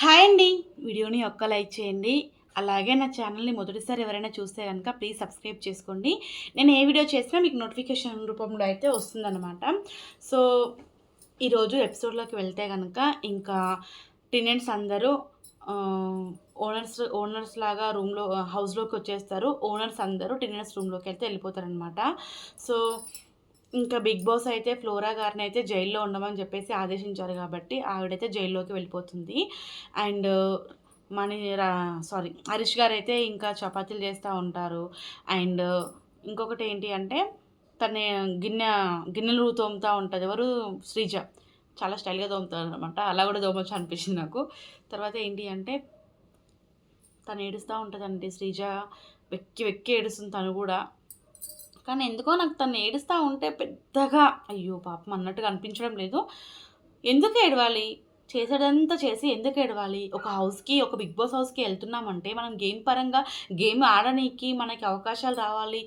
Hi అండి. వీడియోని ఒక్క లైక్ చేయండి. అలాగే నా ఛానల్ని మొదటిసారి ఎవరైనా చూస్తే కనుక ప్లీజ్ సబ్స్క్రైబ్ చేసుకోండి. నేను ఏ వీడియో చేసినా మీకు నోటిఫికేషన్ రూపంలో అయితే వస్తుందన్నమాట. సో ఈరోజు ఎపిసోడ్లోకి వెళ్తే కనుక ఇంకా టెనెంట్స్ అందరూ ఓనర్స్ ఓనర్స్ లాగా రూమ్లో హౌస్లోకి వచ్చేస్తారు. ఓనర్స్ అందరూ టెనెంట్స్ రూమ్లోకి వెళ్తే వెళ్ళిపోతారనమాట సో ఇంకా బిగ్ బాస్ అయితే ఫ్లోరా గారిని అయితే జైల్లో ఉండమని చెప్పేసి ఆదేశించారు కాబట్టి ఆవిడైతే జైల్లోకి వెళ్ళిపోతుంది. అండ్ మణి సారీ హరీష్ గారు అయితే ఇంకా చపాతీలు చేస్తూ ఉంటారు. అండ్ ఇంకొకటి ఏంటి అంటే తన గిన్నె గిన్నెలు తోముతూ ఉంటుంది. ఎవరు? శ్రీజ. చాలా స్టైల్గా తోముతారు అనమాట అలా కూడా తోమొచ్చు అనిపించింది నాకు. తర్వాత ఏంటి అంటే తను ఏడుస్తూ ఉంటుందండి. శ్రీజ వెక్కి వెక్కి ఏడుస్తుంది తను కూడా. కానీ ఎందుకో నాకు తను ఏడుస్తూ ఉంటే పెద్దగా అయ్యో పాపం అన్నట్టుగా అనిపించడం లేదు. ఎందుకు ఏడవాలి? చేసేదంతా చేసి ఎందుకు ఏడవాలి? ఒక హౌస్కి ఒక బిగ్ బాస్ హౌస్కి వెళ్తున్నామంటే మనం గేమ్ పరంగా గేమ్ ఆడడానికి మనకి అవకాశాలు రావాలి.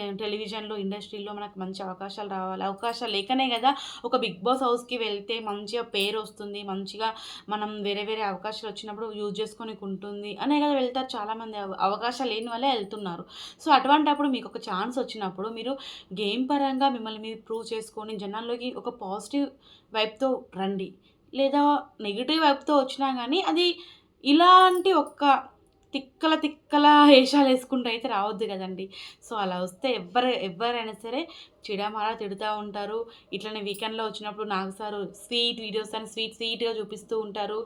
టెలివిజన్లో ఇండస్ట్రీలో మనకు మంచి అవకాశాలు రావాలి. అవకాశాలు లేకనే కదా ఒక బిగ్ బాస్ హౌస్కి వెళ్తే మంచిగా పేరు వస్తుంది మంచిగా మనం వేరే వేరే అవకాశాలు వచ్చినప్పుడు యూజ్ చేసుకొని ఉంటుంది అనే కదా వెళ్తారు చాలామంది. అవ- అవకాశాలు లేని వాళ్ళే వెళ్తున్నారు. సో అటువంటప్పుడు మీకు ఒక ఛాన్స్ వచ్చినప్పుడు మీరు గేమ్ పరంగా మిమ్మల్ని మీరు ప్రూవ్ చేసుకొని జనాల్లోకి ఒక పాజిటివ్ వైపుతో రండి. లేదా నెగిటివ్ వైపుతో వచ్చినా కానీ అది ఇలాంటి ఒక్క తిక్కల తిక్కల వేషాలు వేసుకుంటూ అయితే రావద్దు కదండి. సో అలా వస్తే ఎవరు ఎవరైనా సరే చిడామారా తిడుతూ ఉంటారు. ఇట్లనే వీకెండ్లో వచ్చినప్పుడు నాకు సారు స్వీట్ వీడియోస్ అని స్వీట్ స్వీట్గా చూపిస్తూ ఉంటారు.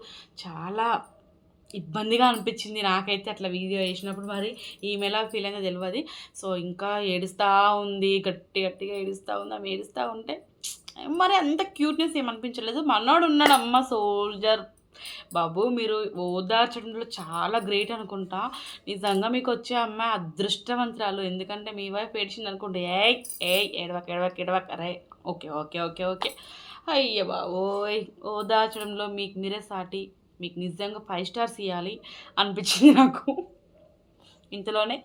చాలా ఇబ్బందిగా అనిపించింది నాకైతే అట్లా వీడియో వేసినప్పుడు మరి ఈమె ఎలా ఫీల్ అయిందో తెలియదు సో ఇంకా ఏడుస్తూ ఉంది గట్టి గట్టిగా ఏడుస్తూ ఉంది. ఆమె ఏడుస్తూ ఉంటే మరి అంత క్యూట్నెస్ ఏమనిపించలేదు. మనోడు ఉన్నాడు అమ్మ సోల్జర్. బాబు మీరు ఓదార్చడంలో చాలా గ్రేట్ అనుకుంటా. నిజంగా మీకు వచ్చే అమ్మాయి అదృష్టవంతురాలు. ఎందుకంటే మీ వైఫ్ ఏడిచింది అనుకుంటే ఏ ఏ ఎడవక ఎడవక ఎడవక అరే ఓకే ఓకే ఓకే ఓకే. అయ్య బాబోయ్ ఓదార్చడంలో మీకు మీరే సాటి మీకు నిజంగా ఫైవ్ స్టార్స్ ఇవ్వాలి అనిపించింది నాకు. ఇంతలోనే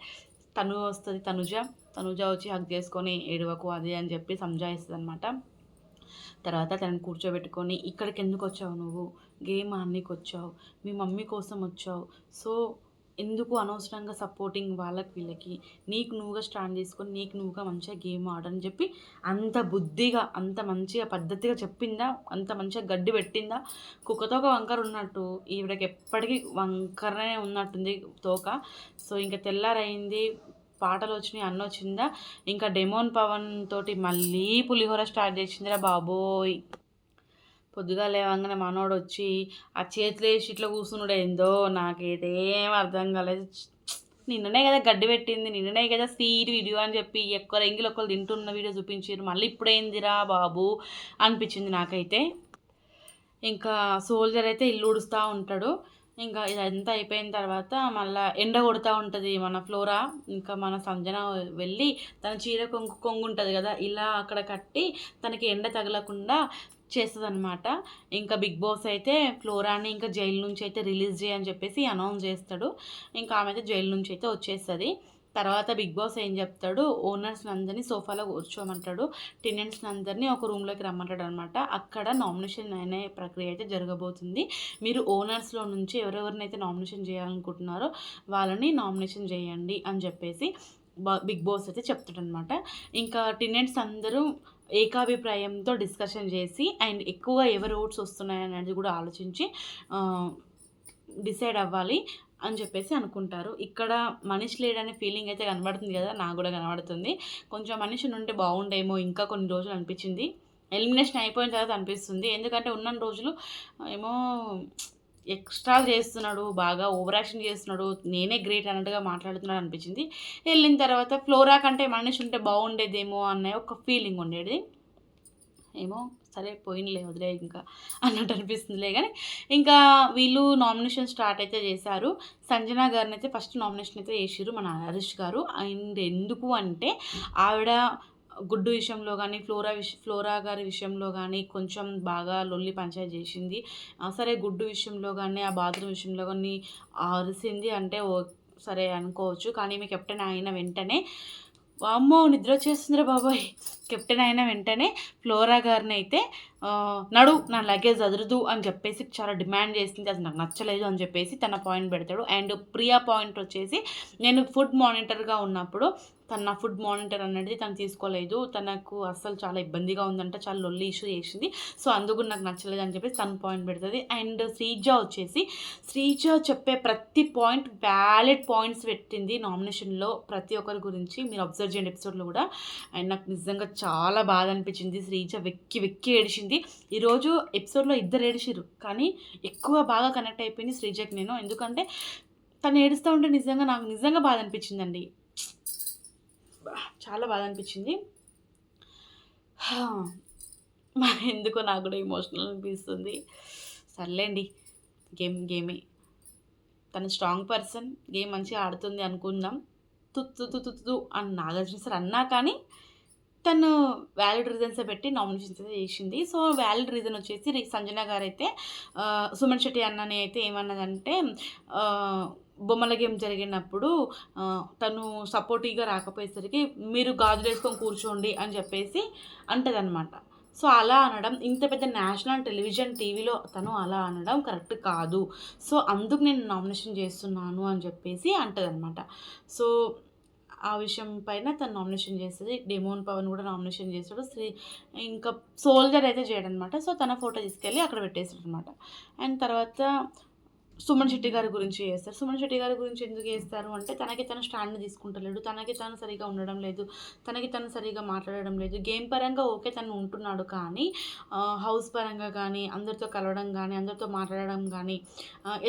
తను వస్తుంది తనుజ. తనుజ వచ్చి హక్ చేసుకొని ఏడవకు అది అని చెప్పి సంజాయిస్తుంది అనమాట తర్వాత తనని కూర్చోబెట్టుకొని ఇక్కడికి ఎందుకు వచ్చావు నువ్వు? గేమ్ ఆడనీకి వచ్చావు మీ మమ్మీ కోసం వచ్చావు. సో ఎందుకు అనవసరంగా సపోర్టింగ్ వాళ్ళకి వీళ్ళకి? నీకు నువ్వుగా స్టాండ్ చేసుకొని నీకు నువ్వుగా మంచిగా గేమ్ ఆడని చెప్పి అంత బుద్ధిగా అంత మంచిగా పద్ధతిగా చెప్పిందా? అంత మంచిగా గడ్డి పెట్టిందా? కుక్కతో ఒక వంకర ఉన్నట్టు ఈవిడకి ఎప్పటికీ వంకరనే ఉన్నట్టుంది తోక. సో ఇంకా తెల్లారైంది పాటలు వచ్చినాయి అన్న వచ్చిందా? ఇంకా డెమోన్ పవన్ తోటి మళ్ళీ పులిహోర స్టార్ట్ చేసిందిరా బాబోయ్. పొద్దుగా లేవంగానే మనోడు వచ్చి ఆ చేతులు వేసి ఇట్లా కూర్చున్నాడు. ఏందో నాకేదేం అర్థం కాలేదు. నిన్ననే కదా గడ్డి పెట్టింది నిన్ననే కదా స్వీట్ వీడియో అని చెప్పి ఎక్కువ ఎంగిలి ఒకరు తింటున్న వీడియో చూపించారు. మళ్ళీ ఇప్పుడేందిరా బాబు అనిపించింది నాకైతే. ఇంకా సోల్జర్ అయితే ఇల్లు ఉడుస్తూ ఉంటాడు. ఇంకా ఇదంతా అయిపోయిన తర్వాత మళ్ళీ ఎండ కొడుతూ ఉంటుంది మన ఫ్లోరా. ఇంకా మన సంజన వెళ్ళి తన చీర కొంగు కొంగు ఉంటుంది కదా ఇలా అక్కడ కట్టి తనకి ఎండ తగలకుండా చేస్తుంది అనమాట ఇంకా బిగ్ బాస్ అయితే ఫ్లోరాని ఇంకా జైలు నుంచి అయితే రిలీజ్ చేయని చెప్పేసి అనౌన్స్ చేస్తాడు. ఇంకా ఆమె అయితే జైలు నుంచి అయితే వచ్చేస్తుంది. తర్వాత బిగ్ బాస్ ఏం చెప్తాడు? ఓనర్స్ని అందరినీ సోఫాలో కూర్చోమంటాడు. టెనెంట్స్ని అందరినీ ఒక రూమ్లోకి రమ్మంటాడు అనమాట అక్కడ నామినేషన్ అనే ప్రక్రియ అయితే జరగబోతుంది. మీరు ఓనర్స్లో నుంచి ఎవరెవరినైతే నామినేషన్ చేయాలనుకుంటున్నారో వాళ్ళని నామినేషన్ చేయండి అని చెప్పేసి బిగ్ బాస్ అయితే చెప్తాడనమాట ఇంకా టెనెంట్స్ అందరూ ఏకాభిప్రాయంతో డిస్కషన్ చేసి అండ్ ఎక్కువగా ఎవరు ఓట్స్ వస్తున్నాయని అనేది కూడా ఆలోచించి డిసైడ్ అవ్వాలి అని చెప్పేసి అనుకుంటారు. ఇక్కడ మనిషి లేడనే ఫీలింగ్ అయితే కనబడుతుంది కదా నాకు కూడా కనబడుతుంది. కొంచెం మనిషి ఉంటే బాగుండేమో ఇంకా కొన్ని రోజులు అనిపించింది. ఎలిమినేషన్ అయిపోయిన తర్వాత అనిపిస్తుంది. ఎందుకంటే ఉన్న రోజులు ఏమో ఎక్స్ట్రా చేస్తున్నాడు బాగా ఓవర్ యాక్షన్ చేస్తున్నాడు నేనే గ్రేట్ అన్నట్టుగా మాట్లాడుతున్నాడు అనిపించింది. వెళ్ళిన తర్వాత ఫ్లోరా కంటే మనిషి ఉంటే బాగుండేదేమో అనే ఒక ఫీలింగ్ ఉండేది. ఏమో సరే పోయినలే వదిలే ఇంకా అన్నట్టు అనిపిస్తుందిలే కానీ ఇంకా వీళ్ళు నామినేషన్ స్టార్ట్ అయితే చేశారు. సంజన గారిని అయితే ఫస్ట్ నామినేషన్ అయితే వేసారు మన హరీష్ గారు. అండ్ ఎందుకు అంటే ఆవిడ గుడ్డు విషయంలో కానీ ఫ్లోరా విష ఫ్లోరా గారి విషయంలో కానీ కొంచెం బాగా లొల్లి పంచాయతీ చేసింది. సరే గుడ్డు విషయంలో కానీ ఆ బాత్రూమ్ విషయంలో కానీ అరిసింది అంటే ఓ సరే అనుకోవచ్చు. కానీ మీ కెప్టెన్ అయిన వెంటనే అమ్మో నిద్ర వచ్చేస్తుందిరా బాబాయ్. కెప్టెన్ అయిన వెంటనే ఫ్లోరా గారిని అయితే నడు నా లగేజ్ అదరదు అని చెప్పేసి చాలా డిమాండ్ చేసింది. అది నాకు నచ్చలేదు అని చెప్పేసి తన పాయింట్ పెడతాడు. అండ్ ప్రియా పాయింట్ వచ్చేసి నేను ఫుడ్ మానిటర్గా ఉన్నప్పుడు తన నా ఫుడ్ మానిటర్ అనేది తను తీసుకోలేదు. తనకు అస్సలు చాలా ఇబ్బందిగా ఉందంట చాలా లొల్లి ఇష్యూ చేసింది. సో అందుకు నాకు నచ్చలేదు అని చెప్పేసి తను పాయింట్ పెడుతుంది. అండ్ శ్రీజ వచ్చేసి శ్రీజ చెప్పే ప్రతి పాయింట్ వ్యాలిడ్ పాయింట్స్ పెట్టింది నామినేషన్లో ప్రతి ఒక్కరి గురించి. మీరు అబ్జర్వ్ చేయండి ఎపిసోడ్లో కూడా. అండ్ నాకు నిజంగా చాలా బాధ అనిపించింది శ్రీజ వెక్కి వెక్కి ఏడిచింది ఈరోజు ఎపిసోడ్లో ఇద్దరు ఏడిచిరు కానీ ఎక్కువ బాగా కనెక్ట్ అయిపోయింది శ్రీజకి నేను ఎందుకంటే తను ఏడుస్తూ ఉంటే నిజంగా నాకు నిజంగా బాధ అనిపించిందండి చాలా బాధ అనిపించింది మరి ఎందుకో నాకు కూడా ఎమోషనల్ అనిపిస్తుంది సర్లేండి గేమ్ గేమే తను స్ట్రాంగ్ పర్సన్ గేమ్ మంచిగా ఆడుతుంది అనుకుందాం తుత్తు తుత్తు తుత్తు అని నాగార్జున సార్ అన్నా కానీ తను వ్యాలిడ్ రీజన్స్ పెట్టి నామినేషన్స్ అయితే చేసింది. సో వ్యాలిడ్ రీజన్ వచ్చేసి సంజన గారు అయితే సుమన్ శెట్టి అన్నని అయితే ఏమన్నదంటే బొమ్మల గేమ్ జరిగినప్పుడు తను సపోర్టివ్గా రాకపోయేసరికి మీరు గాజులు వేసుకొని కూర్చోండి అని చెప్పేసి అంటదనమాట సో అలా అనడం ఇంత పెద్ద నేషనల్ టెలివిజన్ టీవీలో తను అలా అనడం కరెక్ట్ కాదు. సో అందుకు నేను నామినేషన్ చేస్తున్నాను అని చెప్పేసి అంటదనమాట సో ఆ విషయం పైన తను నామినేషన్ చేస్తుంది. డెమోన్ పవన్ కూడా నామినేషన్ చేస్తాడు. శ్రీ ఇంకా సోల్జర్ అయితే చేయడనమాట సో తన ఫోటో తీసుకెళ్ళి అక్కడ పెట్టేస్తాడు అనమాట అండ్ తర్వాత సుమన్ శెట్టి గారి గురించి చేస్తారు. సుమన్ శెట్టి గారి గురించి ఎందుకు చేస్తారు అంటే తనకి తను స్టాండ్ తీసుకుంటలేడు. తనకి తను సరిగా ఉండడం లేదు. తనకి తను సరిగా మాట్లాడడం లేదు. గేమ్ పరంగా ఓకే తను ఉంటున్నాడు కానీ హౌస్ పరంగా కానీ అందరితో కలవడం కానీ అందరితో మాట్లాడడం కానీ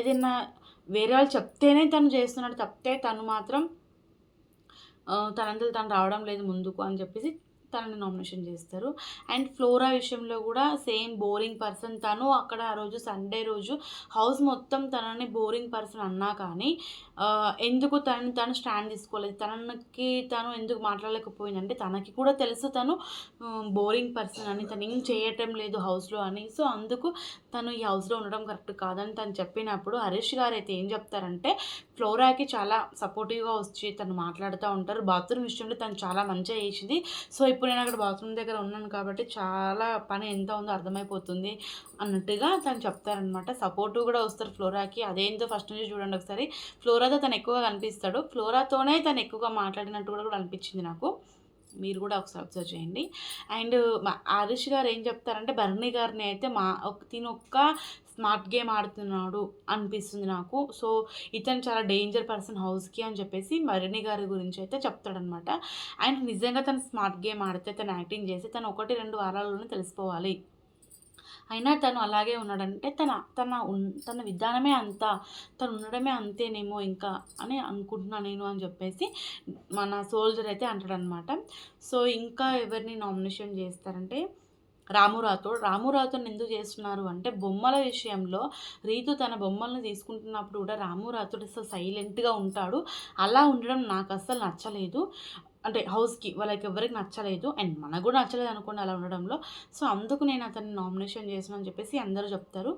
ఏదైనా వేరే వాళ్ళు చెప్తేనే తను చేస్తున్నాడు తప్పితే తను మాత్రం తనంతలు తను రావడం లేదు ముందుకు అని చెప్పేసి తనని నామినేషన్ చేస్తారు. అండ్ ఫ్లోరా విషయంలో కూడా సేమ్ బోరింగ్ పర్సన్ తను. అక్కడ ఆ రోజు సండే రోజు హౌస్ మొత్తం తనని బోరింగ్ పర్సన్ అన్నా కానీ ఎందుకు తనని తను స్టాండ్ తీసుకోలేదు? తనకి తను ఎందుకు మాట్లాడలేకపోయిందంటే తనకి కూడా తెలుసు తను బోరింగ్ పర్సన్ అని. తను ఏం చేయటం లేదు హౌస్లో అని. సో అందుకు తను ఈ హౌస్లో ఉండడం కరెక్ట్ కాదని తను చెప్పినప్పుడు హరీష్ గారు అయితే ఏం చెప్తారంటే ఫ్లోరాకి చాలా సపోర్టివ్గా వచ్చి తను మాట్లాడుతూ ఉంటారు. బాత్రూమ్ విషయంలో తను చాలా మంచిగా చేసింది. సో ఇప్పుడు ఇప్పుడు నేను అక్కడ బాత్రూమ్ దగ్గర ఉన్నాను కాబట్టి చాలా పని ఎంత ఉందో అర్థమైపోతుంది అన్నట్టుగా తను చెప్తారనమాట సపోర్టు కూడా వస్తారు ఫ్లోరాకి. అదేందో ఫస్ట్ నుంచి చూడండి ఒకసారి. ఫ్లోరాతో తను ఎక్కువగా కనిపిస్తాడు. ఫ్లోరాతోనే తను ఎక్కువగా మాట్లాడినట్టు కూడా కూడా అనిపించింది నాకు. మీరు కూడా ఒకసారి అబ్జర్వ్ చేయండి. అండ్ హరీష్ గారు ఏం చెప్తారంటే భరణి గారిని అయితే మా ఒక- తిను ఒక్క స్మార్ట్ గేమ్ ఆడుతున్నాడు అనిపిస్తుంది నాకు. సో ఇతను చాలా డేంజర్ పర్సన్ హౌస్కి అని చెప్పేసి మరణి గారి గురించి అయితే చెప్తాడనమాట. అండ్ నిజంగా తను స్మార్ట్ గేమ్ ఆడితే తను యాక్టింగ్ చేసి తను ఒకటి రెండు వారాల్లోనే తెలిసిపోవాలి. అయినా తను అలాగే ఉన్నాడంటే తన తన తన విధానమే అంత తను ఉండడమే అంతేనేమో ఇంకా అని అనుకుంటున్నాను నేను అని చెప్పేసి మన సోల్జర్ అయితే అంటాడనమాట. సో ఇంకా ఎవరిని నామినేషన్ చేస్తారంటే రాము రాథోడ్ రాము ఎందుకు చేస్తున్నారు అంటే బొమ్మల విషయంలో రీతు తన బొమ్మలను తీసుకుంటున్నప్పుడు కూడా రాము రాథోడ్ అసలు సైలెంట్గా ఉంటాడు. అలా ఉండడం నాకు అస్సలు నచ్చలేదు. అంటే హౌస్కి వాళ్ళకి ఎవరికి నచ్చలేదు. అండ్ మనకు కూడా నచ్చలేదు అనుకోండి అలా ఉండడంలో. సో అందుకు నేను అతన్ని నామినేషన్ చేసిన అని చెప్పేసి అందరూ చెప్తారు.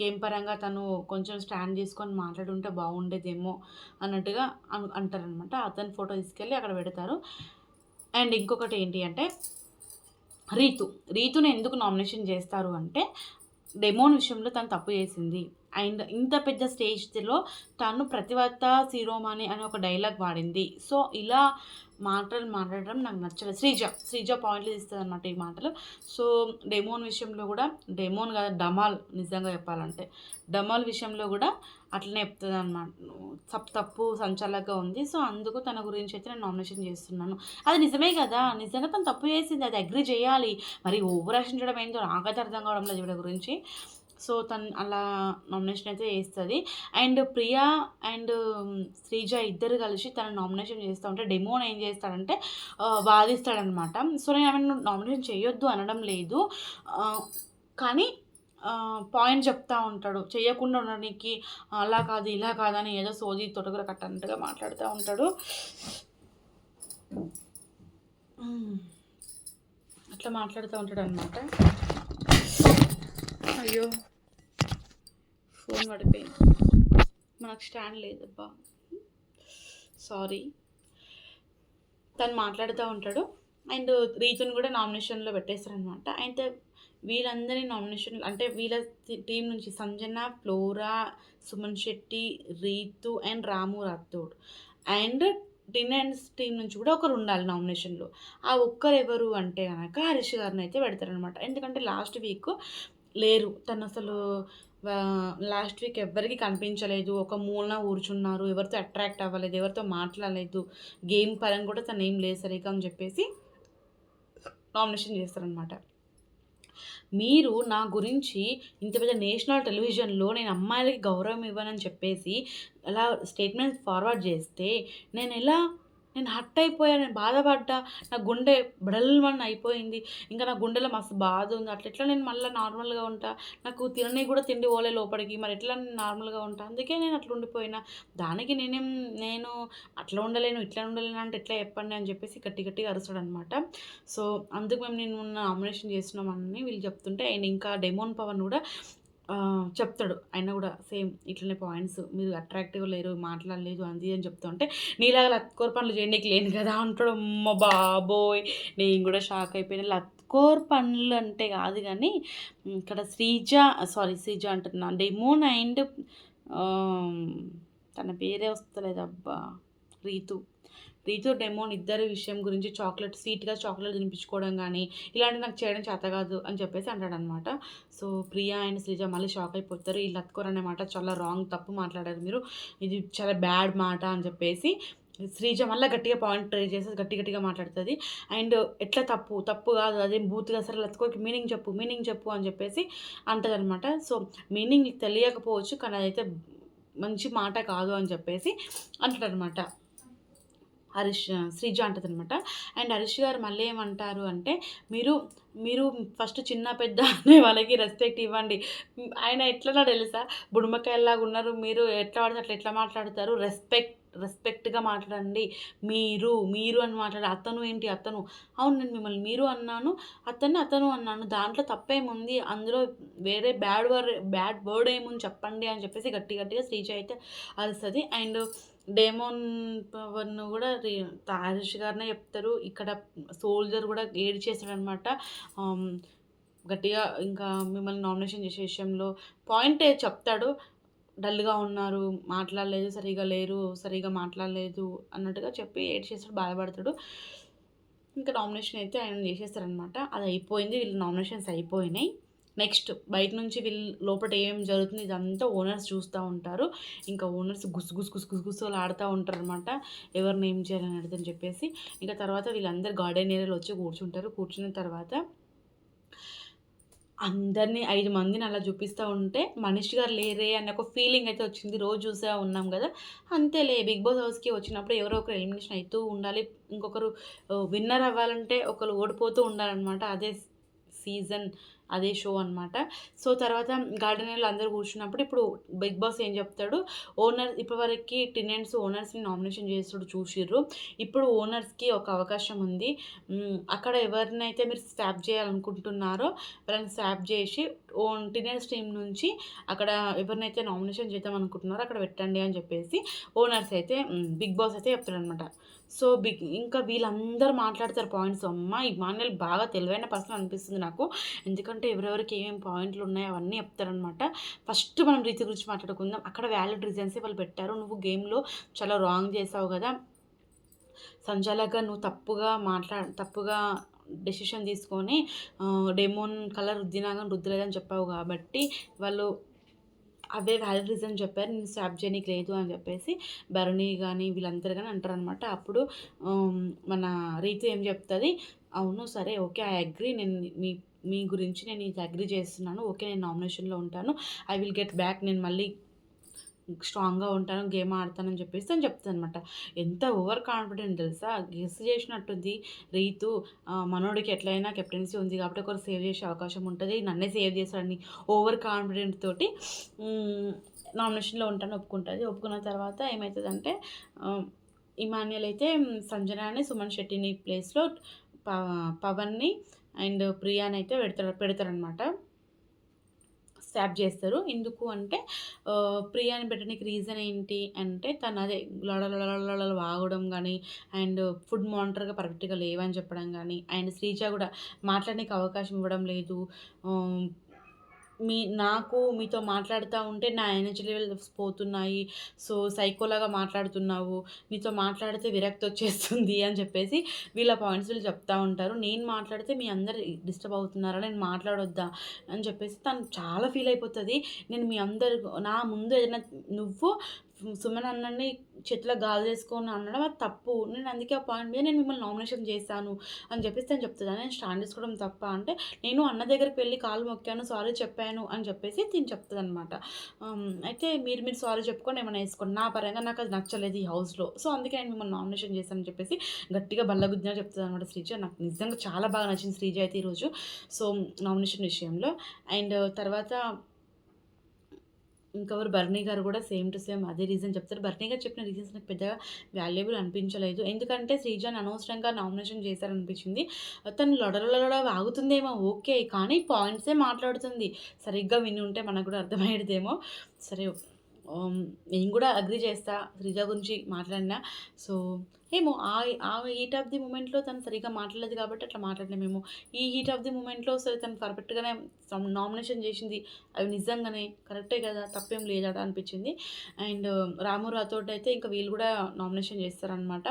గేమ్ పరంగా తను కొంచెం స్టాండ్ తీసుకొని మాట్లాడుంటే బాగుండేదేమో అన్నట్టుగా అను అంటారనమాట అతని ఫోటో తీసుకెళ్ళి అక్కడ పెడతారు. అండ్ ఇంకొకటి ఏంటి అంటే రీతు. రీతుని ఎందుకు నామినేషన్ చేస్తారు అంటే డెమోన్ విషయంలో తను తప్పు చేసింది. అండ్ ఇంత పెద్ద స్టేజ్లో తను ప్రతివత శిరోమణి అనే ఒక డైలాగ్ వాడింది. సో ఇలా మాటలు మాట్లాడడం నాకు నచ్చలేదు. శ్రీజ శ్రీజ పాయింట్లు ఇస్తుంది అనమాట ఈ మాటలు. సో డెమోన్ విషయంలో కూడా డెమోన్ కాదు డమాల్ నిజంగా చెప్పాలంటే. డమాల్ విషయంలో కూడా అట్లనే చెప్తుంది అనమాట తప్పు తప్పు సంచాలకంగా ఉంది. సో అందుకు తన గురించి అయితే నేను నామినేషన్ చేస్తున్నాను. అది నిజమే కదా? నిజంగా తను తప్పు చేసింది. అది అగ్రి చేయాలి. మరి ఓవర్ చేయడం ఏంటో నాకైతే అర్థం కావడం లేదు వీడి గురించి. సో తను అలా నామినేషన్ అయితే చేస్తుంది. అండ్ ప్రియా అండ్ శ్రీజ ఇద్దరు కలిసి తను నామినేషన్ చేస్తూ ఉంటే డెమోన్ ఏం చేస్తాడంటే వాదిస్తాడనమాట. సో నేను ఆమెను నామినేషన్ చేయొద్దు అనడం లేదు. కానీ పాయింట్ చెప్తా ఉంటాడు. చేయకుండా ఉండడానికి అలా కాదు ఇలా కాదని ఏదో సోది తొటగుర కట్టనట్టుగా మాట్లాడుతూ ఉంటాడు. అట్లా మాట్లాడుతూ ఉంటాడు అనమాట అయ్యో. ఫోన్ పడిపోయింది. మనకు స్టాండ్ లేదబ్బా. సారీ. తను మాట్లాడుతూ ఉంటాడు. అండ్ రీజన్ కూడా నామినేషన్లో పెట్టేస్తారనమాట అయితే వీళ్ళందరినీ నామినేషన్ అంటే వీళ్ళ టీం నుంచి Sanjana Flora Suman Shetty Rithu and Ramu Rathod. And డినెన్స్ team నుంచి కూడా ఒకరు ఉండాలి నామినేషన్లో. ఆ ఒక్కరు ఎవరు అంటే కనుక హరీష్ గారిని అయితే పెడతారనమాట. ఎందుకంటే లాస్ట్ వీక్ లేరు. తను అసలు లాస్ట్ వీక్ ఎవ్వరికి కనిపించలేదు. ఒక మూలన కూర్చున్నారు. ఎవరితో అట్రాక్ట్ అవ్వలేదు. ఎవరితో మాట్లాడలేదు. గేమ్ పరంగా కూడా తను ఏం లేదు సరిగా అని చెప్పేసి నామినేషన్ చేస్తారనమాట మీరు నా గురించి ఇంత పెద్ద నేషనల్ టెలివిజన్లో నేను అమ్మాయిలకి గౌరవం ఇవ్వనని చెప్పేసి అలా స్టేట్మెంట్ ఫార్వర్డ్ చేస్తే నేను ఎలా నేను హట్ అయిపోయా నేను బాధపడ్డా. నా గుండె బడల్మన్ అయిపోయింది. ఇంకా నా గుండెలో మస్తు బాధ ఉంది. అట్లా ఎట్లా నేను మళ్ళీ నార్మల్గా ఉంటా? నాకు తినని కూడా తిండి పోలే లోపలికి. మరి ఎట్లా నేను నార్మల్గా ఉంటా? అందుకే నేను అట్లా ఉండిపోయినా. దానికి నేనేం నేను అట్లా ఉండలేను ఇట్లా ఉండలేను అంటే ఎట్లా చెప్పండి అని చెప్పేసి గట్టి గట్టిగా అరుస్తాడు అనమాట సో అందుకు మేము నేను నామినేషన్ చేస్తున్నామని వీళ్ళు చెప్తుంటే ఆయన ఇంకా డెమోన్ పవన్ కూడా చెప్తాడు. ఆయన కూడా సేమ్ ఇట్లనే పాయింట్స్. మీరు అట్రాక్టివ్గా లేరు మాట్లాడలేదు అంది అని చెప్తుంటే నీలాగా లత్కోర్ పనులు చేయడానికి లేను కదా అంటాడు అమ్మ బాబోయ్. నేను కూడా షాక్ అయిపోయిన. లత్కోర్ పనులు అంటే కాదు కానీ ఇక్కడ శ్రీజ సారీ శ్రీజ అంటున్నా. డెమోన్ అండ్ తన పేరే వస్తలేదు అబ్బా రీతు. రీతో డెమోన్ ఇద్దరి విషయం గురించి చాక్లెట్ స్వీట్గా చాక్లెట్ తినిపించుకోవడం కానీ ఇలాంటి నాకు చేయడం చేత కాదు అని చెప్పేసి అంటాడనమాట సో ప్రియా అండ్ శ్రీజ మళ్ళీ షాక్ అయిపోతారు. వీళ్ళు అత్తుకోరు అనే మాట చాలా రాంగ్ తప్పు మాట్లాడారు మీరు. ఇది చాలా బ్యాడ్ మాట అని చెప్పేసి శ్రీజ మళ్ళీ గట్టిగా పాయింట్ ట్రై చేసి గట్టి గట్టిగా మాట్లాడుతుంది. అండ్ ఎట్లా తప్పు? తప్పు కాదు. అదేం బూత్గా సరే లత్కోకి మీనింగ్ చెప్పు మీనింగ్ చెప్పు అని చెప్పేసి అంటది అనమాట సో మీనింగ్ తెలియకపోవచ్చు కానీ అదైతే మంచి మాట కాదు అని చెప్పేసి అంటాడనమాట హరీష్ శ్రీజ అంటదనమాట అండ్ హరీష్ గారు మళ్ళీ ఏమంటారు అంటే మీరు మీరు ఫస్ట్ చిన్న పెద్ద అనే వాళ్ళకి రెస్పెక్ట్ ఇవ్వండి. ఆయన ఎట్లా తెలుసా? బుడుమకాయలాగా ఉన్నారు మీరు ఎట్లా పడితే అట్లా ఎట్లా మాట్లాడతారు? రెస్పెక్ట్ రెస్పెక్ట్గా మాట్లాడండి. మీరు మీరు అని మాట్లాడి అతను ఏంటి? అతను. అవును నేను మిమ్మల్ని మీరు అన్నాను అతన్ని అతను అన్నాను. దాంట్లో తప్పేముంది? అందులో వేరే బ్యాడ్ వర్ బ్యాడ్ వర్డ్ ఏముంది చెప్పండి అని చెప్పేసి గట్టి గట్టిగా శ్రీజ అయితే అరుస్తుంది. అండ్ డేమోన్ పవర్ను కూడా తారిష్ గారినే చెప్తారు. ఇక్కడ సోల్జర్ కూడా ఏడ్ చేశాడనమాట గట్టిగా ఇంకా మిమ్మల్ని నామినేషన్ చేసే విషయంలో పాయింట్ చెప్తాడు. డల్గా ఉన్నారు మాట్లాడలేదు సరిగా లేరు సరిగా మాట్లాడలేదు అన్నట్టుగా చెప్పి ఏడ్ చేస్తాడు బాధపడతాడు. ఇంకా నామినేషన్ అయితే ఆయన చేసేస్తారనమాట. అది అయిపోయింది వీళ్ళు నామినేషన్స్ అయిపోయినాయి. నెక్స్ట్ బయట నుంచి వీళ్ళు లోపల ఏం జరుగుతుంది ఇదంతా ఓనర్స్ చూస్తూ ఉంటారు. ఇంకా ఓనర్స్ గుసు గుసు గుసు గుసు గుస్సులు ఆడుతూ ఉంటారు అనమాట ఎవరిని ఏం చేయాలని అర్థం చెప్పేసి. ఇంకా తర్వాత వీళ్ళందరూ గార్డెన్ ఏరియాలో వచ్చి కూర్చుంటారు. కూర్చున్న తర్వాత అందరినీ ఐదు మందిని అలా చూపిస్తూ ఉంటే మనిషి గారు లేరే అన్న ఒక ఫీలింగ్ అయితే వచ్చింది. రోజు చూసే ఉన్నాం కదా. అంతేలే బిగ్ బాస్ హౌస్కి వచ్చినప్పుడు ఎవరో ఒకరు ఎలిమినేషన్ అవుతూ ఉండాలి. ఇంకొకరు విన్నర్ అవ్వాలంటే ఒకరు ఓడిపోతూ ఉండాలన్నమాట. అదే సీజన్ అదే షో అనమాట సో తర్వాత గార్డెనర్లు అందరూ కూర్చున్నప్పుడు ఇప్పుడు బిగ్ బాస్ ఏం చెప్తాడు? ఓనర్ ఇప్పటివరకు టెనెంట్స్ ఓనర్స్ని నామినేషన్ చేస్తాడు చూసిర్రు. ఇప్పుడు ఓనర్స్కి ఒక అవకాశం ఉంది. అక్కడ ఎవరినైతే మీరు స్టాప్ చేయాలనుకుంటున్నారో వాళ్ళని స్టాప్ చేసి ఓన్ టినెన్స్ టీం నుంచి అక్కడ ఎవరినైతే నామినేషన్ చేద్దాం అనుకుంటున్నారో అక్కడ పెట్టండి అని చెప్పేసి ఓనర్స్ అయితే బిగ్ బాస్ అయితే చెప్తాడు అనమాట సో బిగ్ ఇంకా వీళ్ళందరూ మాట్లాడతారు పాయింట్స్. అమ్మ ఇమాన్యుల్ బాగా తెలివైన పర్సన్ అనిపిస్తుంది నాకు. ఎందుకంటే ఎవరెవరికి ఏమేమి పాయింట్లు ఉన్నాయో అవన్నీ చెప్తారనమాట ఫస్ట్ మనం రీతి గురించి మాట్లాడుకుందాం. అక్కడ వ్యాలిడ్ రీజన్సే వాళ్ళు పెట్టారు. నువ్వు గేమ్లో చాలా రాంగ్ చేసావు కదా. సంజాలగా నువ్వు తప్పుగా మాట్లా తప్పుగా డెసిషన్ తీసుకొని డెమోన్ కలర్ రుద్దినాగా రుద్దలేదని చెప్పావు కాబట్టి వాళ్ళు అవే వ్యాలిడ్ రీజన్ చెప్పారు. నేను స్వాప్ చేయడానికి లేదు అని చెప్పేసి భరణి కానీ వీళ్ళందరూ కానీ అంటారు అనమాట అప్పుడు మన రీతి ఏం చెప్తుంది? అవును సరే ఓకే ఐ అగ్రి నేను మీ మీ గురించి నేను ఇది అగ్రి చేస్తున్నాను. ఓకే నేను నామినేషన్లో ఉంటాను. ఐ విల్ గెట్ బ్యాక్ నేను మళ్ళీ స్ట్రాంగ్గా ఉంటాను గేమ్ ఆడతానని చెప్పేసి అని చెప్తాను అనమాట ఎంత ఓవర్ కాన్ఫిడెంట్ తెలుసా? గెస్ చేసినట్టుంది. రీతు మనోడికి ఎట్లయినా కెప్టెన్సీ ఉంది కాబట్టి ఒకరు సేవ్ చేసే అవకాశం ఉంటుంది. నన్నే సేవ్ చేశాడని ఓవర్ కాన్ఫిడెంట్ తోటి నామినేషన్లో ఉంటాను ఒప్పుకుంటుంది. ఒప్పుకున్న తర్వాత ఏమవుతుందంటే ఇమాన్యుల్ అయితే సంజనాని సుమన్ శెట్టిని ప్లేస్లో పవన్ని అండ్ ప్రియాని అయితే పెడతారు పెడతారనమాట స్టాప్ చేస్తారు ఎందుకు అంటే ప్రియాని పెట్టడానికి రీజన్ ఏంటి అంటే తను అదే లడలడలడల వాగడం కానీ అండ్ ఫుడ్ మానిటర్‌గా పర్ఫెక్ట్‌గా లేవని చెప్పడం కానీ అండ్ శ్రీజ కూడా మాట్లాడడానికి అవకాశం ఇవ్వడం లేదు. మీ నాకు మీతో మాట్లాడుతూ ఉంటే నా ఎనర్జీ లెవెల్స్ పోతున్నాయి. సో, సైకోలాగా మాట్లాడుతున్నావు. నీతో మాట్లాడితే విరక్తొచ్చేస్తుంది అని చెప్పేసి వీళ్ళ పాయింట్స్ వీళ్ళు చెప్తూ ఉంటారు. నేను మాట్లాడితే మీ అందరు డిస్టర్బ్ అవుతున్నారా? నేను మాట్లాడొద్దా? అని చెప్పేసి తను చాలా ఫీల్ అయిపోతుంది నేను మీ అందరు నా ముందు ఏదైనా నువ్వు సుమన్ అన్నని గాలి వేసుకుని అనడం అది తప్పు. నేను అందుకే ఆ పాయింట్ మీద నేను మిమ్మల్ని నామినేషన్ చేశాను అని చెప్పేసి తను చెప్తుందా నేను స్టాండ్ తీసుకోవడం తప్ప అంటే నేను అన్న దగ్గరికి వెళ్ళి కాలు మొక్కాను. సారీ చెప్పాను అని చెప్పేసి తిని చెప్తుంది అనమాట అయితే మీరు మీరు సారీ చెప్పుకొని ఏమైనా వేసుకోండి నా పరంగా నాకు అది నచ్చలేదు ఈ హౌస్‌లో. సో, అందుకే నేను మిమ్మల్ని నామినేషన్ చేశానని చెప్పేసి గట్టిగా బల్లగుద్దిన చెప్తుంది అనమాట శ్రీజ. నాకు నిజంగా చాలా బాగా నచ్చింది శ్రీజ అయితే ఈరోజు. సో, నామినేషన్ విషయంలో. అండ్ తర్వాత ఇంకెవరు బర్నీ గారు కూడా సేమ్ టు సేమ్ అదే రీజన్ చెప్తారు. బర్నీ గారు చెప్పిన రీజన్స్ నాకు పెద్దగా వాల్యుబుల్ అనిపించలేదు. ఎందుకంటే శ్రీజాన్ అనవసరంగా నామినేషన్ చేశారనిపించింది. తను లొడలొడ ఆగుతుందేమో ఓకే. కానీ పాయింట్సే మాట్లాడుతుంది. సరిగ్గా విని ఉంటే మనకు కూడా అర్థమయ్యేదేమో. సరే నేను కూడా అగ్రి చేస్తా శ్రీజ గురించి మాట్లాడినా. సో, ఏమో ఆ ఆ హీట్ ఆఫ్ ది మూమెంట్‌లో తను సరిగ్గా మాట్లాడలేదు కాబట్టి అట్లా మాట్లాడలేమేమో ఈ హీట్ ఆఫ్ ది మూమెంట్‌లో సరే తను పర్ఫెక్ట్‌గానే నామినేషన్ చేసింది. అవి నిజంగానే కరెక్టే కదా! తప్పేం లేదా అనిపించింది. అండ్ రాము రాథోడ్ అయితే ఇంకా వీళ్ళు కూడా నామినేషన్ చేస్తారనమాట.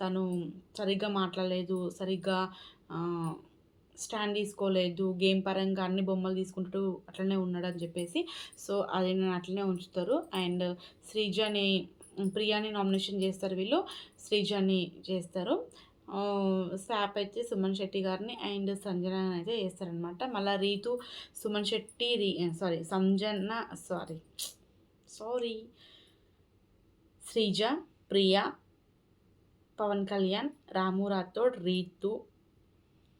తను సరిగ్గా మాట్లాడలేదు. సరిగ్గా స్టాండ్ తీసుకోలేదు. గేమ్ పరంగా అన్ని బొమ్మలు తీసుకుంటూ అట్లనే ఉన్నాడు అని చెప్పేసి. సో, అది నేను అట్లనే ఉంచుతారు. అండ్ శ్రీజని ప్రియాని నామినేషన్ చేస్తారు వీళ్ళు. శ్రీజని చేస్తారు. శాప్ అయితే సుమన్ శెట్టి గారిని అండ్ సంజన అయితే చేస్తారనమాట. మళ్ళీ రీతు, సుమన్ శెట్టి రీ sorry Sanjana sorry sorry Sreeja, Priya, Pawan Kalyan, Ramu Rathod, Rithu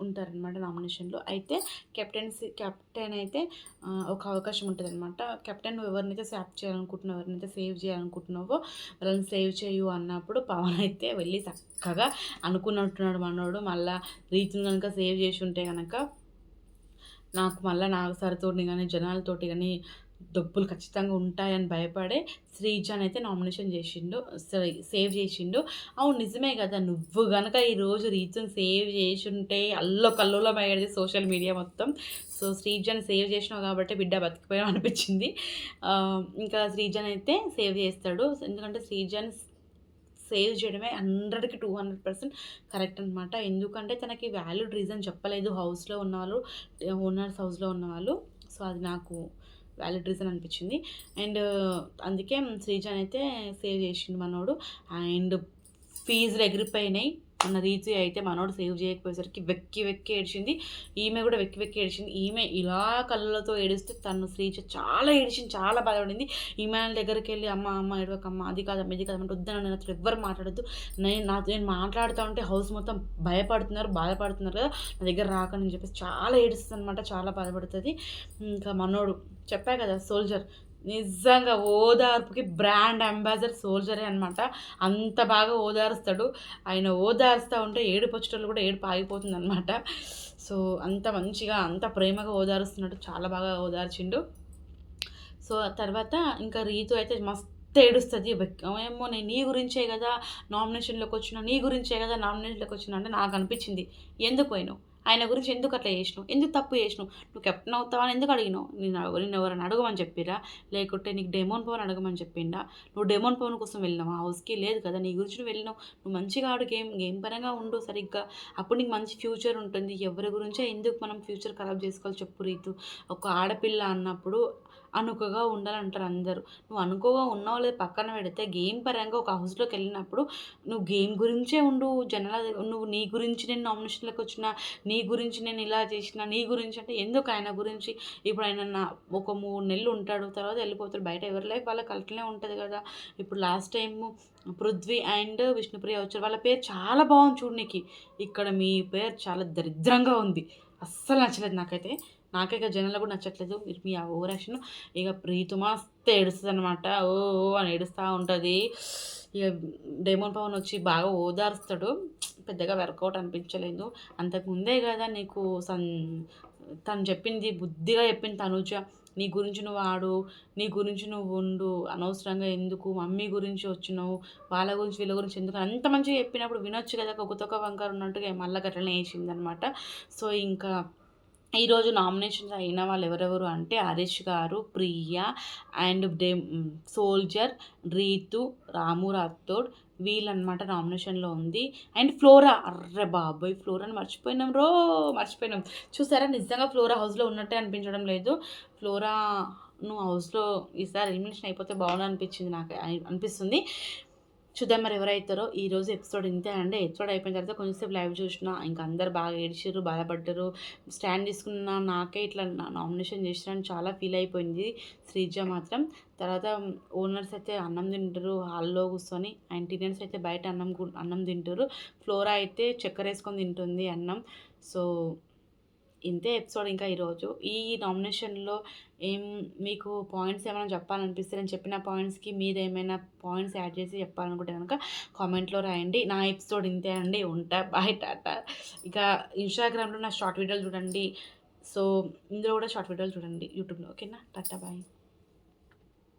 ఉంటారనమాట నామినేషన్‌లో. అయితే కెప్టెన్సీ కెప్టెన్ అయితే ఒక అవకాశం ఉంటుంది అనమాట కెప్టెన్ నువ్వు ఎవరినైతే స్వాప్ చేయాలనుకుంటున్నావు ఎవరినైతే సేవ్ చేయాలనుకుంటున్నావో వాళ్ళని సేవ్ చేయు అన్నప్పుడు పవన్ అయితే వెళ్ళి చక్కగా అనుకున్నట్టున్నాడు మనోడు. మళ్ళా రీతిని కనుక సేవ్ చేసి ఉంటే కనుక నాకు మళ్ళీ నాగ సార్‌తోని కానీ జనాలతోటి కానీ డబ్బులు ఖచ్చితంగా ఉంటాయని భయపడే శ్రీజనైతే నామినేషన్ చేసిండు. సారీ సేవ్ చేసిండు. అవును నిజమే కదా! నువ్వు గనక ఈరోజు రీజన్ సేవ్ చేసుంటే అల్లకల్లోలం అయ్యేది సోషల్ మీడియా మొత్తం. సో, శ్రీజాన్ సేవ్ చేసినావు కాబట్టి బిడ్డ బతికిపోయావు అనిపించింది. ఇంకా శ్రీజాన్ అయితే సేవ్ చేస్తాడు. ఎందుకంటే శ్రీజాన్ సేవ్ చేయడమే 100కి 200% కరెక్ట్ అనమాట. ఎందుకంటే తనకి వ్యాల్యూడ్ రీజన్ చెప్పలేదు హౌస్‌లో ఉన్నవాళ్ళు, ఓనర్స్ హౌస్‌లో ఉన్నవాళ్ళు. సో, అది నాకు వ్యాలిడ్ రీజన్ అనిపించింది. అండ్ అందుకే శ్రీజాన్ అయితే సేవ్ చేసిండు మనోడు. అండ్ ఫీజులు ఎగిరిపోయినాయి. మన రీతి అయితే మనోడు సేవ్ చేయకపోయేసరికి వెక్కి వెక్కి ఏడ్చింది. ఈమె కూడా వెక్కి వెక్కి ఏడ్చింది. ఈమె ఇలా కళ్ళతో ఏడిస్తే తను శ్రీచ చాలా ఏడిచింది. చాలా బాధపడింది. ఈమె దగ్గరికెళ్ళి అమ్మ, అమ్మ ఏడవకమ్మ అది కాదమ్మ, ఇది కాదమ్మ అంటే నేను నాతో ఎవ్వరు మాట్లాడొద్దు. నేను నా నేను మాట్లాడుతా ఉంటే హౌస్ మొత్తం భయపడుతున్నారు, బాధపడుతున్నారు కదా! నా దగ్గర రాకని చెప్పేసి చాలా అనమాట చాలా బాధపడుతుంది ఇంకా మనోడు చెప్పా కదా! సోల్జర్ నిజంగా ఓదార్పుకి బ్రాండ్ అంబాసిడర్ సోల్జరే అనమాట. అంత బాగా ఓదారుస్తాడు. ఆయన ఓదారుస్తా ఉంటే ఏడుపొచ్చేటోళ్ళు కూడా ఏడుపు ఆగిపోతుందనమాట. సో, అంత మంచిగా, అంత ప్రేమగా ఓదారుస్తున్నాడు. చాలా బాగా ఓదార్చిండు. సో, తర్వాత ఇంకా రీతు అయితే మస్తు ఏడుస్తుంది ఏమో నేను నీ గురించే కదా నామినేషన్‌లోకి వచ్చిన, నీ గురించే కదా నామినేషన్‌లోకి వచ్చిన అంటే నాకు అనిపించింది. ఎందుకు పోయినావు? ఆయన గురించి ఎందుకు అట్లా చేసినావు? ఎందుకు తప్పు చేసినావు? నువ్వు కెప్టెన్ అవుతావని అని ఎందుకు అడిగినావు? నేను నిన్ను ఎవరైనా అడగమని చెప్పిరా లేకుంటే నీకు డెమోన్ పవన్ అడగమని చెప్పిండా? నువ్వు డెమోన్ పవన్ కోసం వెళ్ళినావా హౌస్‌కి? లేదు కదా! నీ గురించి నువ్వు వెళ్ళినావు. నువ్వు మంచిగా ఆడు గేమ్. గేమ్ పరంగా ఉండు సరిగ్గా. అప్పుడు నీకు మంచి ఫ్యూచర్ ఉంటుంది. ఎవరి గురించో ఎందుకు మనం ఫ్యూచర్ ఖరాబ్ చేసుకోవాలి చెప్పు రీతు. ఒక ఆడపిల్ల అన్నప్పుడు అనుకువగా ఉండాలంటారు అందరూ. నువ్వు అనుకోగా ఉన్నావు లేదో పక్కన పెడితే గేమ్ పరంగా ఒక హౌస్‌లోకి వెళ్ళినప్పుడు నువ్వు గేమ్ గురించే ఉండు. జనాల నువ్వు నీ గురించి నేను నామినేషన్‌లోకి వచ్చిన, నీ గురించి నేను ఇలా చేసిన, నీ గురించి అంటే ఎందుకు ఆయన గురించి? ఇప్పుడు ఆయన నా ఒక మూడు నెలలు ఉంటాడు. తర్వాత వెళ్ళిపోతాడు. బయట ఎవరి లైఫ్ వాళ్ళకి అట్లనే ఉంటుంది కదా! ఇప్పుడు last time Prithvi and Vishnupriya వచ్చారు. వాళ్ళ పేరు చాలా బాగుంది చూడనీకి. ఇక్కడ మీ పేరు చాలా దరిద్రంగా ఉంది. అస్సలు నచ్చలేదు నాకైతే. నాకే ఇక జనాలకు కూడా నచ్చట్లేదు. మీరు మీ ఆ ఓవరాక్షన్ ఇక ప్రీతు మస్తు ఏడుస్తదనమాట. ఓ ఓ అని ఏడుస్తూ ఉంటుంది ఇక డెమోన్ పవన్ వచ్చి బాగా ఓదారుస్తాడు. పెద్దగా వర్కౌట్ అనిపించలేదు. అంతకుముందే కదా నీకు సన్ తను చెప్పింది బుద్ధిగా చెప్పింది తనుజ నీ గురించి నువ్వు ఆడు నీ గురించి నువ్వు ఉండు అనవసరంగా ఎందుకు మమ్మీ గురించి వచ్చినావు వాళ్ళ గురించి వీళ్ళ గురించి ఎందుకు అంత మంచిగా చెప్పినప్పుడు వినొచ్చు కదా ఒక తొక్క వంకర ఉన్నట్టుగా మళ్ళీ గట్లనే వేసింది అనమాట సో ఇంకా ఈరోజు నామినేషన్స్ అయిన వాళ్ళు ఎవరెవరు అంటే హరీష్ గారు Priya and day soldier Rithu Ramu Rathod వీళ్ళనమాట నామినేషన్లో ఉంది. అండ్ ఫ్లోరా అర్రే బాబోయ్ ఫ్లోరాని మర్చిపోయినాం రో మర్చిపోయినాం. చూసారా నిజంగా ఫ్లోరా హౌస్లో ఉన్నట్టే అనిపించడం లేదు. ఫ్లోరా నువ్వు హౌస్లో ఈసారి ఎలిమినేషన్ అయిపోతే బాగుండు అనిపించింది నాకు అనిపిస్తుంది. చూద్దాం మరి ఎవరైతారో. ఈ రోజు ఎపిసోడ్ ఇంతే అండి. ఎపిసోడ్ అయిపోయిన తర్వాత కొంచెంసేపు లైవ్ చూసిన ఇంకా అందరు బాగా ఏడిచారు బాధపడ్డారు. స్టాండ్ తీసుకున్న నాకే ఇట్లా నామినేషన్ చేసినా చాలా ఫీల్ అయిపోయింది శ్రీజ మాత్రం. తర్వాత ఓనర్స్ అయితే అన్నం తింటారు హాల్లో కూర్చొని అండ్ టీనర్స్ అయితే బయట అన్నం అన్నం తింటారు ఫ్లోరా అయితే చక్కెర వేసుకొని తింటుంది అన్నం. సో ఇంతే ఎపిసోడ్ ఇంకా ఈరోజు ఈ నామినేషన్లో ఏం మీకు పాయింట్స్ ఏమైనా చెప్పాలనిపిస్తే నేను చెప్పిన పాయింట్స్కి మీరు ఏమైనా పాయింట్స్ యాడ్ చేసి చెప్పాలనుకుంటే కనుక కామెంట్లో రాయండి. నా ఎపిసోడ్ ఇంతే అండి. ఉంటా. Bye tata. ఇక ఇన్స్టాగ్రామ్లో నా షార్ట్ వీడియోలు చూడండి. సో ఇందులో కూడా షార్ట్ వీడియోలు చూడండి యూట్యూబ్లో. ఓకేనా? Tata bye.